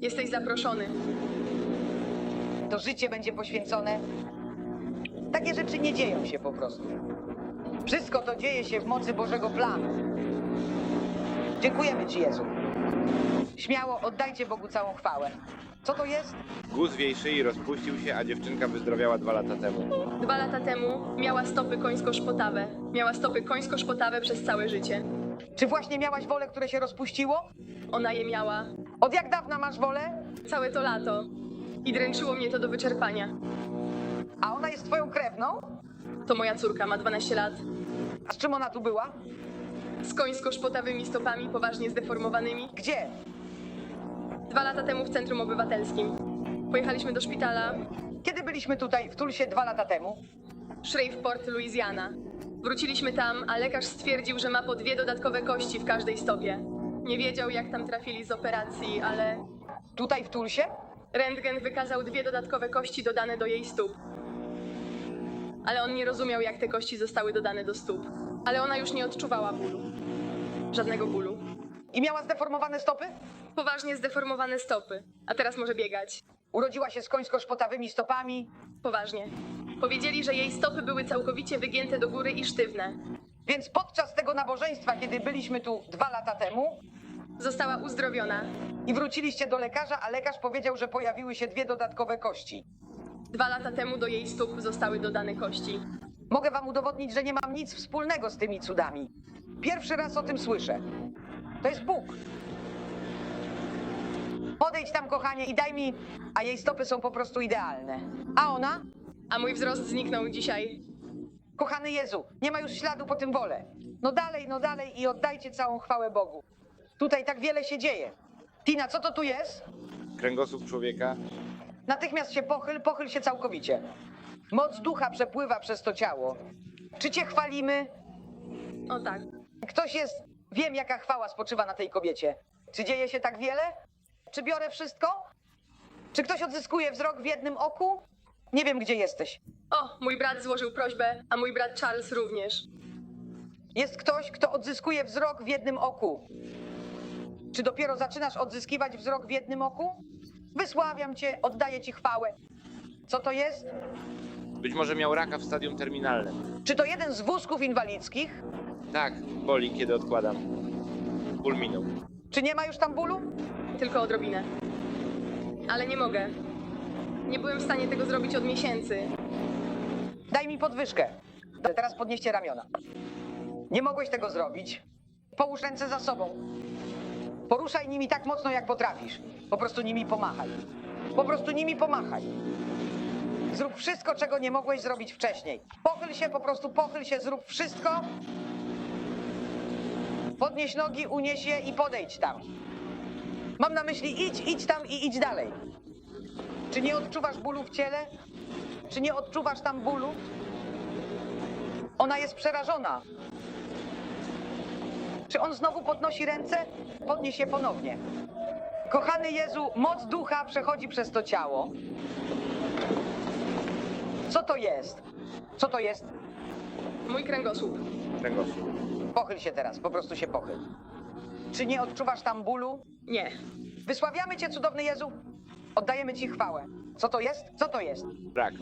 Jesteś zaproszony. To życie będzie poświęcone. Takie rzeczy nie dzieją się po prostu. Wszystko to dzieje się w mocy Bożego planu. Dziękujemy Ci, Jezu. Śmiało oddajcie Bogu całą chwałę. Co to jest? Guz w jej szyi rozpuścił się, a dziewczynka wyzdrowiała dwa lata temu. Dwa lata temu miała stopy końsko-szpotawe. Miała stopy końsko-szpotawe przez całe życie. Czy właśnie miałaś wolę, które się rozpuściło? Ona je miała Od jak dawna masz wolę? całe to lato. I dręczyło mnie to do wyczerpania. A ona jest Twoją krewną? To moja córka, ma 12 lat. A z czym ona tu była? Z końsko-szpotawymi stopami, poważnie zdeformowanymi. Gdzie? Dwa lata temu w centrum obywatelskim. Pojechaliśmy do szpitala Kiedy byliśmy tutaj w Tulsie dwa lata temu? Shreveport, Louisiana. Wróciliśmy tam, a lekarz stwierdził, że ma po dwie dodatkowe kości w każdej stopie. Nie wiedział, jak tam trafili z operacji, ale Tutaj w Tulsie? rentgen wykazał dwie dodatkowe kości dodane do jej stóp. Ale on nie rozumiał, jak te kości zostały dodane do stóp. Ale ona już nie odczuwała bólu. Żadnego bólu. I miała zdeformowane stopy? Poważnie zdeformowane stopy. A teraz może biegać. Urodziła się z końsko-szpotawymi stopami, Poważnie. Powiedzieli, że jej stopy były całkowicie wygięte do góry i sztywne. więc podczas tego nabożeństwa, kiedy byliśmy tu dwa lata temu Została uzdrowiona. i wróciliście do lekarza, a lekarz powiedział, że pojawiły się dwie dodatkowe kości. Dwa lata temu do jej stóp zostały dodane kości. Mogę wam udowodnić, że nie mam nic wspólnego z tymi cudami. Pierwszy raz o tym słyszę. To jest Bóg. Podejdź tam, kochanie, i daj mi. A jej stopy są po prostu idealne. A ona? A mój wzrost zniknął dzisiaj. Kochany Jezu, nie ma już śladu po tym wole. No dalej, no dalej i oddajcie całą chwałę Bogu. Tutaj tak wiele się dzieje. Tina, co to tu jest? Kręgosłup człowieka Natychmiast się pochyl, pochyl się całkowicie. Moc ducha przepływa przez to ciało. Czy cię chwalimy? O tak. Ktoś jest. Wiem, jaka chwała spoczywa na tej kobiecie. Czy dzieje się tak wiele? Czy biorę wszystko? Czy ktoś odzyskuje wzrok w jednym oku? Nie wiem, gdzie jesteś. O, mój brat złożył prośbę, a mój brat Charles również. Jest ktoś, kto odzyskuje wzrok w jednym oku. Czy dopiero zaczynasz odzyskiwać wzrok w jednym oku? Wysławiam cię, oddaję ci chwałę. Co to jest? być może miał raka w stadium terminalnym. Czy to jeden z wózków inwalidzkich? Tak, boli, kiedy odkładam. Ból minął. Czy nie ma już tam bólu? Tylko odrobinę. Ale nie mogę. Nie byłem w stanie tego zrobić od miesięcy. Daj mi podwyżkę. Teraz podnieście ramiona. Nie mogłeś tego zrobić. Połóż ręce za sobą. Poruszaj nimi tak mocno, jak potrafisz. Po prostu nimi pomachaj. Po prostu nimi pomachaj. Zrób wszystko, czego nie mogłeś zrobić wcześniej. Pochyl się, po prostu pochyl się, zrób wszystko. Podnieś nogi, unieś je i podejdź tam. Mam na myśli idź, idź tam i idź dalej. Czy nie odczuwasz bólu w ciele? Czy nie odczuwasz tam bólu? Ona jest przerażona. Czy on znowu podnosi ręce? Podnieś je ponownie. Kochany Jezu, moc ducha przechodzi przez to ciało. Co to jest? Co to jest? Mój kręgosłup. Kręgosłup. Pochyl się teraz, po prostu się pochyl. Czy nie odczuwasz tam bólu? Nie. Wysławiamy Cię, cudowny Jezu. Oddajemy Ci chwałę. Co to jest? Co to jest? Rak.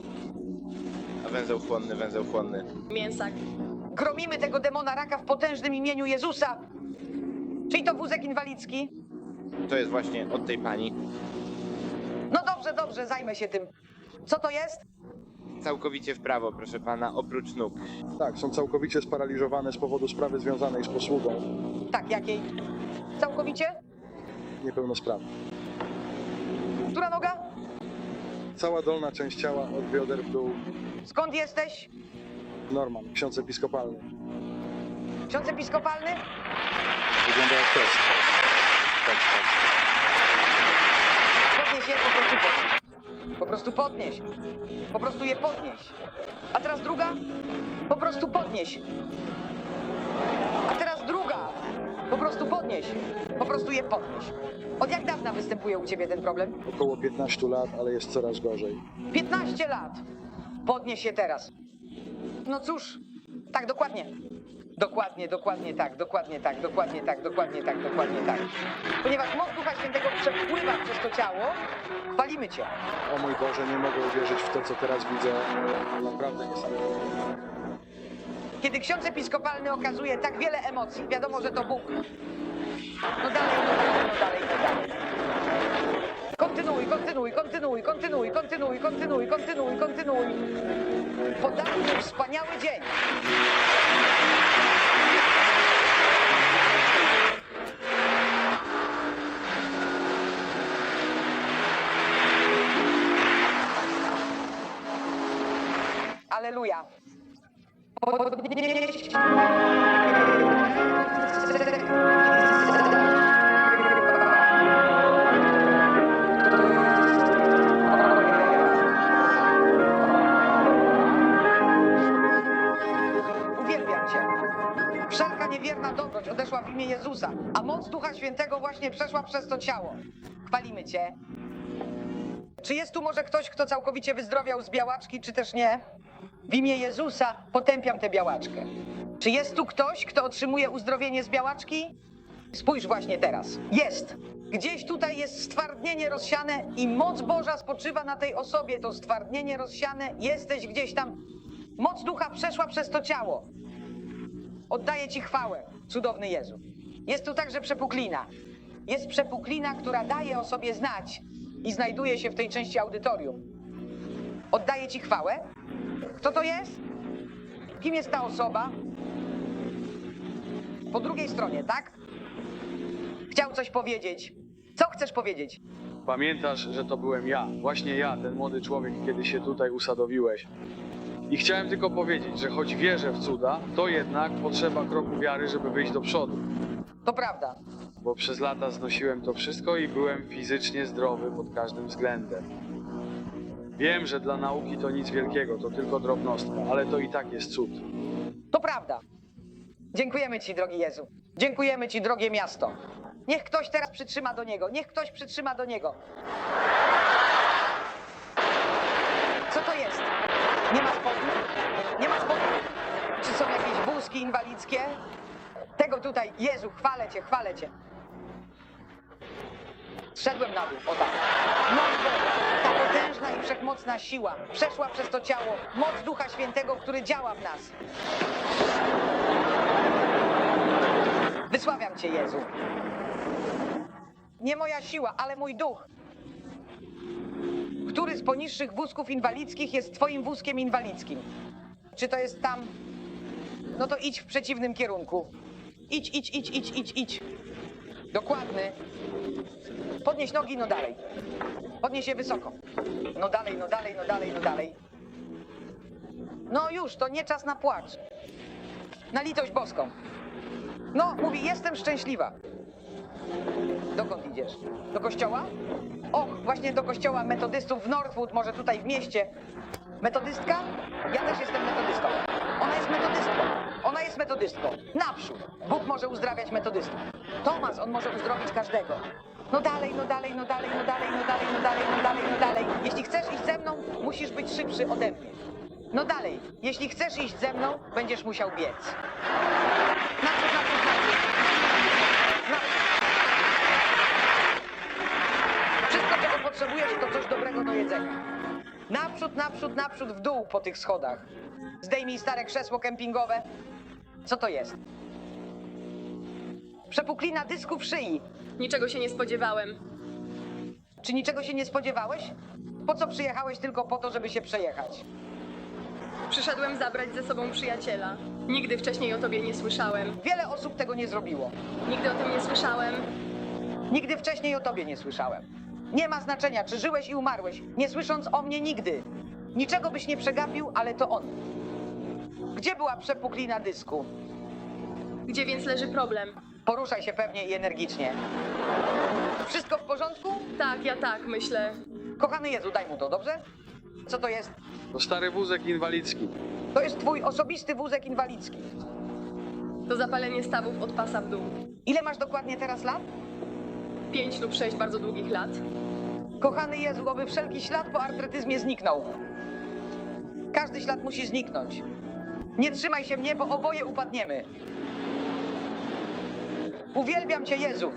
A węzeł chłonny, węzeł chłonny. Mięsak. Gromimy tego demona raka w potężnym imieniu Jezusa. Czyli to wózek inwalidzki? To jest właśnie od tej pani. No dobrze, dobrze, zajmę się tym. Co to jest? Całkowicie w prawo, proszę pana, oprócz nóg. Tak, są całkowicie sparaliżowane z powodu sprawy związanej z posługą Tak, jakiej? Całkowicie? niepełnosprawnych. Która noga? Cała dolna część ciała od bioder w dół. Skąd jesteś? Norman, ksiądz episkopalny. Ksiądz episkopalny? Wygląda jak test. Tak, tak. Podnieś je, po prostu podnieś. Po prostu podnieś. Po prostu je podnieś. A teraz druga? Po prostu podnieś. A teraz druga. Po prostu podnieś. Po prostu je podnieś. Od jak dawna występuje u ciebie ten problem? Około 15 lat, ale jest coraz gorzej. 15 lat. Podnieś się teraz. No cóż, tak dokładnie. Dokładnie, dokładnie tak, dokładnie tak, dokładnie tak, dokładnie tak, dokładnie tak. Ponieważ moc Ducha Świętego przepływa przez to ciało, chwalimy Cię. O mój Boże, nie mogę uwierzyć w to, co teraz widzę. Naprawdę niesamowite. Kiedy ksiądz episkopalny okazuje tak wiele emocji, wiadomo, że to Bóg. No dalej, no dalej, no dalej. Kontynuuj, kontynuuj, kontynuuj, kontynuuj, kontynuuj, kontynuuj, kontynuuj, mu wspaniały dzień. Aleluja. Wszelka niewierna dobroć odeszła w imię Jezusa, a moc Ducha Świętego właśnie przeszła przez to ciało. Chwalimy Cię. Czy jest tu może ktoś, kto całkowicie wyzdrowiał z białaczki, czy też nie? W imię Jezusa potępiam tę białaczkę. Czy jest tu ktoś, kto otrzymuje uzdrowienie z białaczki? Spójrz właśnie teraz. Jest. Gdzieś tutaj jest stwardnienie rozsiane i moc Boża spoczywa na tej osobie. To stwardnienie rozsiane, jesteś gdzieś tam. Moc ducha przeszła przez to ciało. Oddaję Ci chwałę, cudowny Jezu. Jest tu także przepuklina. Jest przepuklina, która daje o sobie znać i znajduje się w tej części audytorium. Oddaję Ci chwałę. Kto to jest? Kim jest ta osoba? Po drugiej stronie, tak? Chciał coś powiedzieć. Co chcesz powiedzieć? Pamiętasz, że to byłem ja, właśnie ja, ten młody człowiek, kiedy się tutaj usadowiłeś. I chciałem tylko powiedzieć, że choć wierzę w cuda, to jednak potrzeba kroku wiary, żeby wyjść do przodu. To prawda. Bo przez lata znosiłem to wszystko i byłem fizycznie zdrowy pod każdym względem. Wiem, że dla nauki to nic wielkiego, to tylko drobnostka, ale to i tak jest cud. To prawda. Dziękujemy Ci, drogi Jezu. Dziękujemy Ci, drogie miasto. Niech ktoś teraz przytrzyma do niego. Niech ktoś przytrzyma do niego. Co to jest? Nie ma spodni? Nie ma spodni? Czy są jakieś wózki inwalidzkie? Tego tutaj, Jezu, chwalę Cię, chwalę Cię. Zszedłem na dół, o tak. Boża, ta potężna i wszechmocna siła przeszła przez to ciało. Moc Ducha Świętego, który działa w nas. Wysławiam Cię, Jezu. Nie moja siła, ale mój duch. Który z poniższych wózków inwalidzkich jest Twoim wózkiem inwalidzkim? Czy to jest tam? No to idź w przeciwnym kierunku. Idź, idź, idź, idź, idź, idź. Dokładny. Podnieś nogi, no dalej. Podnieś je wysoko. No dalej, no dalej, no dalej, no dalej. No już, to nie czas na płacz. Na litość boską. No, mówi, jestem szczęśliwa. Dokąd idziesz? Do kościoła? Och, właśnie do kościoła metodystów w Northwood, może tutaj w mieście. Metodystka? Ja też jestem metodystką. Ona jest metodystką. Ona jest metodystką. Naprzód. Bóg może uzdrawiać metodystów. Tomas, on może uzdrowić każdego. No dalej, no dalej, no dalej, no dalej, no dalej, no dalej, no dalej, no dalej. Jeśli chcesz iść ze mną, musisz być szybszy ode mnie. No dalej. Jeśli chcesz iść ze mną, będziesz musiał biec. Naprzód. Naprzód. Wszystko, czego potrzebujesz, to coś dobrego do jedzenia. Naprzód, naprzód, naprzód, w dół po tych schodach. Zdejmij stare krzesło kempingowe. Co to jest? Przepuklina dysku w szyi. Niczego się nie spodziewałem. Czy niczego się nie spodziewałeś? Po co przyjechałeś tylko po to, żeby się przejechać? Przyszedłem zabrać ze sobą przyjaciela. Nigdy wcześniej o tobie nie słyszałem. Wiele osób tego nie zrobiło. Nigdy o tym nie słyszałem. Nigdy wcześniej o tobie nie słyszałem. Nie ma znaczenia, czy żyłeś i umarłeś, nie słysząc o mnie nigdy. Niczego byś nie przegapił, ale to on. Gdzie była przepuklina dysku? Gdzie więc leży problem? Poruszaj się pewnie i energicznie. Wszystko w porządku? Tak, ja tak myślę. Kochany Jezu, daj mu to, dobrze? Co to jest? To stary wózek inwalidzki. To jest twój osobisty wózek inwalidzki. To zapalenie stawów od pasa w dół. Ile masz dokładnie teraz lat? 5 lub 6 bardzo długich lat. Kochany Jezu, oby wszelki ślad po artretyzmie zniknął. Każdy ślad musi zniknąć. Nie trzymaj się mnie, bo oboje upadniemy. Uwielbiam Cię, Jezu.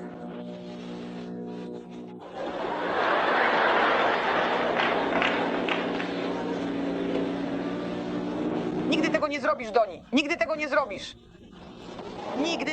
Nigdy tego nie zrobisz, Doni. Nigdy tego nie zrobisz. Nigdy